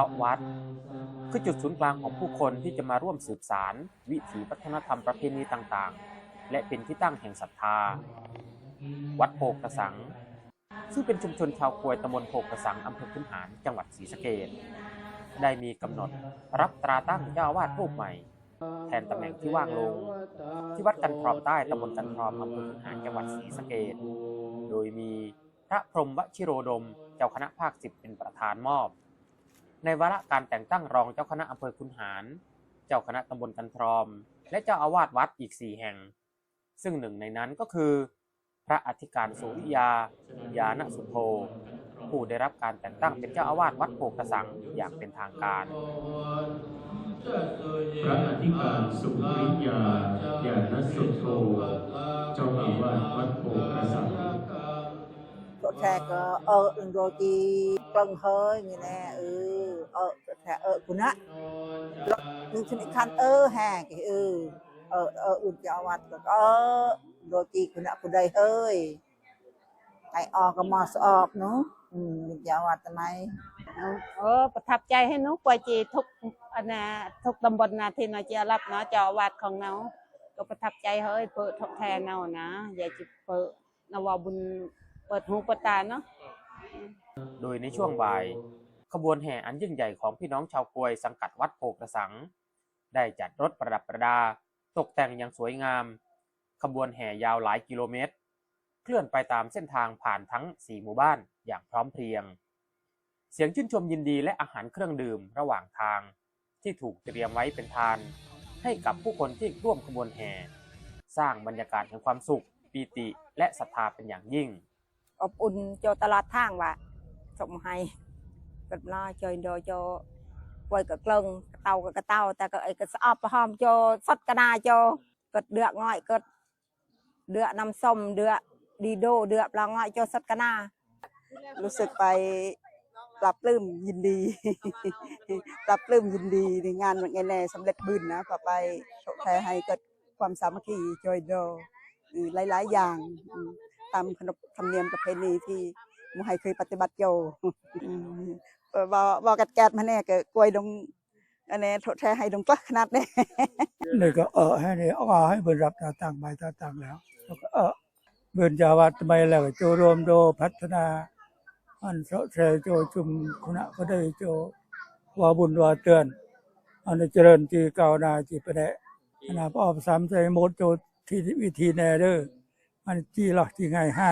ราะวัด คือจุดศูนย์กลางของผู้คนที่จะมาร่วมสืบสาร วิถีวัฒนธรรมประเพณีต่างๆ และเป็นที่ตั้งแห่งศรัทธา วัดโพกระสัง ซึ่งเป็นชุมชนชาวควยตำบลโพกระสังอำเภอขุนหารจังหวัดศรีสะเกษได้มีกำหนดรับตราตั้งเจ้าวาสรูปใหม่ แทนตำแหน่งที่ว่างลง ที่วัดกันทรอมใต้ตำบลกันทรอมอำเภอขุนหารจังหวัดศรีสะเกษโดยมีพระพรหมวชิโรดม เจ้าคณะภาคสิบเป็นประธานมอบ ในวาระการแต่งตั้งรองเจ้าคณะอำเภอขุนหาร เจ้าคณะตำบลกันทรอม และเจ้าอาวาสวัดอีกสี่แห่ง ซึ่งหนึ่งในนั้นก็คือ พระอธิการสุริยายานสุโธผู้ได้รับการแต่งตั้งเป็นเจ้าอาวาสวัดโพกระสังอย่างเป็นทางการ พระอธิการสุริยา ญาณสุโธเจ้าอาวาสวัดโพกระสัง chỗ trẻ có ở rồi thì bằng hơi như nè ừ เออแถเออคุณนะดูชนิดคันเออแห่กเออเออเอออุจจาวัดก็เออโดยจีคุณนะคุณใดเฮ้ยไอออกก็มอสออกเนาะอืมอุจาวัดทำไมเออประทับใจให้นุ๊กปวยจีทุกอนนทุกตำบลนาที่นาเจียรับเนาะจาวัดของเนาก็ประทับใจเฮ้ยเปิดทบแทนเนานะอยากจะเปิดนวบุญเปิดหูเปิดตาเนาะโดยในช่วงบ่าย ขบวนแห่อันยิ่งใหญ่ของพี่น้องชาวกวยสังกัดวัดโพกระสัง ได้จัดรถประดับประดา ตกแต่งอย่างสวยงาม ขบวนแห่ยาวหลายกิโลเมตร เคลื่อนไปตามเส้นทางผ่านทั้ง 4 หมู่บ้านอย่างพร้อมเพรียง เสียงชื่นชมยินดีและอาหารเครื่องดื่มระหว่างทาง ที่ถูกเตรียมไว้เป็นทาน ให้กับผู้คนที่ร่วมขบวนแห่ สร้างบรรยากาศแห่งความสุข ปีติและศรัทธาเป็นอย่างยิ่ง อบอุ่นโจตลอดทางว่าส่งให้ กัดน้อยจอยดโจไว้กับกลงเตากับกระเตาแต่ก็ไอ้ก็สอบหอมโจสดกระนาโจก็เดือกง่อยก็เดือกน้ำส้มเดือกดีโดเดือกปลาง่อยโจสดกระนารู้สึกไปปรับปลื้มยินดีปรับปลื้มยินดีในงานวันไงแน่สำเร็จบุญนะพอไปโชคแทให้เกิดความสามัคคีจอยโดหรือหลาย ๆ อย่างตามขนบธรรมเนียมประเพณีที่มุให้เคยปฏิบัติโย บอกบอกัดแกดมาแน่ก็กลวยดงอันนี้โทษแทให้ดงกลักขนาดนี้นี่ก็เออให้นี่เอาให้เบินรับตาตั้งใบตาตั้งแล้วแล้วก็เออเบินจาวัดทำไมแล้วก็โจรวมโดพัฒนาอันเสาะเสยโจชุมคณะก็ได้โจว่าบุญว่าเตือนอันเจริญที่กาวนาที่ประเดะอันนาพอสามใจหมดโจที่วิธีแน่เด้ออันที่หลักที่ง่ายให้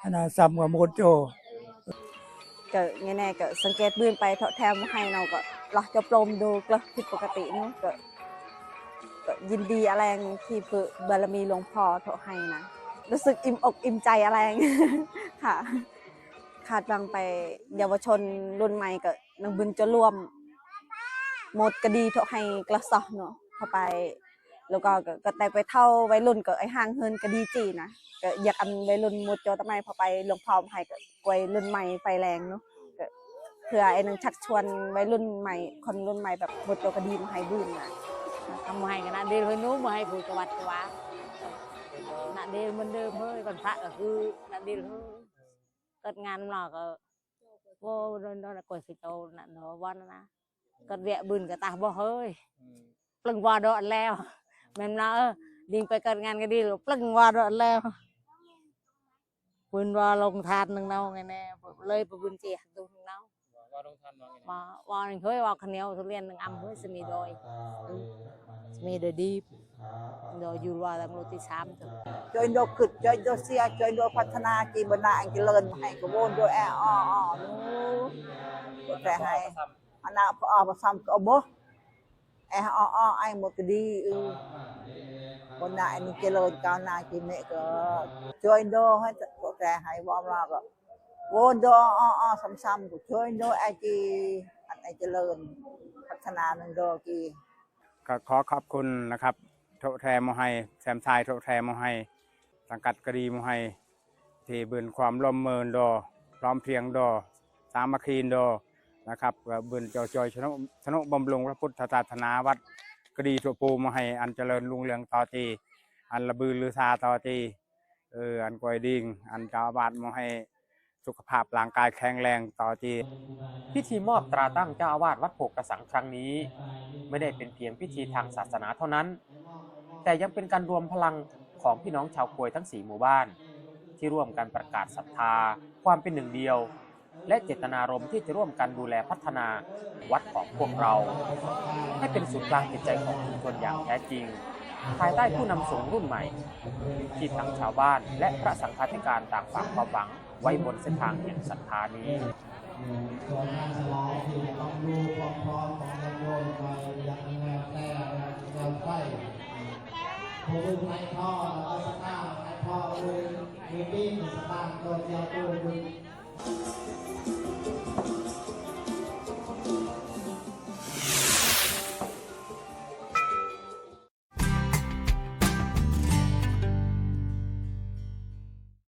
อันนาซ้ำกับหมดโจ ก็ไงแน่ก็สังเกตบืนไปเถาะแทมให้เราก็หลอจะปลมดูก็ผิดปกติเนู้ก็ก็ยินดีอะไรที่เปิดบารมีหลวงพ่อเถาะให้นะรู้สึกอิ่มอกอิ่มใจอะไรค่ะขาดบางไปเยาวชนรุ่นใหม่ก็นังบุญจะร่วมหมดกระดีเถาะให้กระสอบเนาะเข้าไป แล้วก็ก็ก็แต่ไปเท่าวัยรุ่นก็ไอ้ห่างเฮินก็ดีจีนะก็อยากอันวัยรุ่นหมดโจทำไมพอไปหลวงพ่อมาให้ก็วัยรุ่นใหม่ไฟแรงเนาะก็เพื่อไอ้นึงชักชวนวัยรุ่นใหม่คนรุ่นใหม่แบบหมดโจก็ดีมาให้บุญนะทำให้กันนะเดินไปนู้นมาให้ผู้จังหวัดจังหวัดน่ะเดินเหมือนเดิมเฮ้ยวันพระก็คือน่ะเดินเฮ้ยเกิดงานหลอกก็โว้โดนโดนกดสิโตน่ะเนาะวันนะก็เวียบุญก็ตาบ่เฮ้ยปลึงว่าโดนแล้ว แม่นนะเออดิงไปเกิดงานก็ดีหรือปลึงว่าดแล้วบุญว่าลงทานหนึ่งเนาไงแน่เลยไปบุญเจียดูหนึ่งเนาว่าว่าหนึ่งเฮ้ยว่าคะแนนทุเรียนหนึ่งอำเฮ้ยสมีโดยสมีเดดีโดยอยู่ว่าตำรวจที่สามถึงจอยโดขึ้นจอยโดเสียจอยโดพัฒนากีบนาอันเจริญมาให้กระโวนโดแออออนู้แต่ให้อนน่ะพอออกมาซ้ำก็เอาบ่แออออไอ้หมดก็ดีอือ บนไหน้าอันนี้เจริญก้าวหน้ากีเมก็จอยโดให้แต่ให้วอมราก็โวนโดอออซ้ำๆก็จอยโดไอจีอันไอเจริญพัฒนาหนึ่งโดกีก็ขอขอบคุณนะครับโทแทมโมไฮแซมชายโทแทมโมไฮสังกัดกรีโมไฮที่บืนความร่วมมือดอพร้อมเพียงดอสามัคคีดอนะครับก็บืนจอยจอยชนุชนุบำรุงพระพุทธศาสนาวัด กรีตัวปูโมไฮอันเจริญรุ่งเรืองต่อตีอันระบือลือซาต่อตีเอออันกวยดิ่งอันเจ้าอาวาสโมไฮสุขภาพร่างกายแข็งแรงต่อจีพิธีมอบตราตั้งเจ้าอาวาสวัดโพกระสังครั้งนี้ ไม่ได้เป็นเพียงพิธีทางศาสนาเท่านั้น แต่ยังเป็นการรวมพลังของพี่น้องชาวกวยทั้งสี่หมู่บ้าน ที่ร่วมกันประกาศศรัทธาความเป็นหนึ่งเดียว และเจตนารมณ์ที่จะร่วมกันดูแลพัฒนาวัดของพวกเรา ให้เป็นศูนย์กลางจิตใจของชุมชนอย่างแท้จริง ภายใต้ผู้นำสงรุ่นใหม่ ที่ทั้งชาวบ้านและพระสังฆาธิการต่างฝากความหวังไว้บนเส้นทางแห่งศรัทธานี้ส่วงานฉลองที่ต้องดูความพร้อมของโยมโยมไปยังแนวแต่แนวไฟผู้ดูไทยท่อแล้วก็สตาร์ไทยท่อดูมีปิ้สตาร์ตัวเดียวตัวดู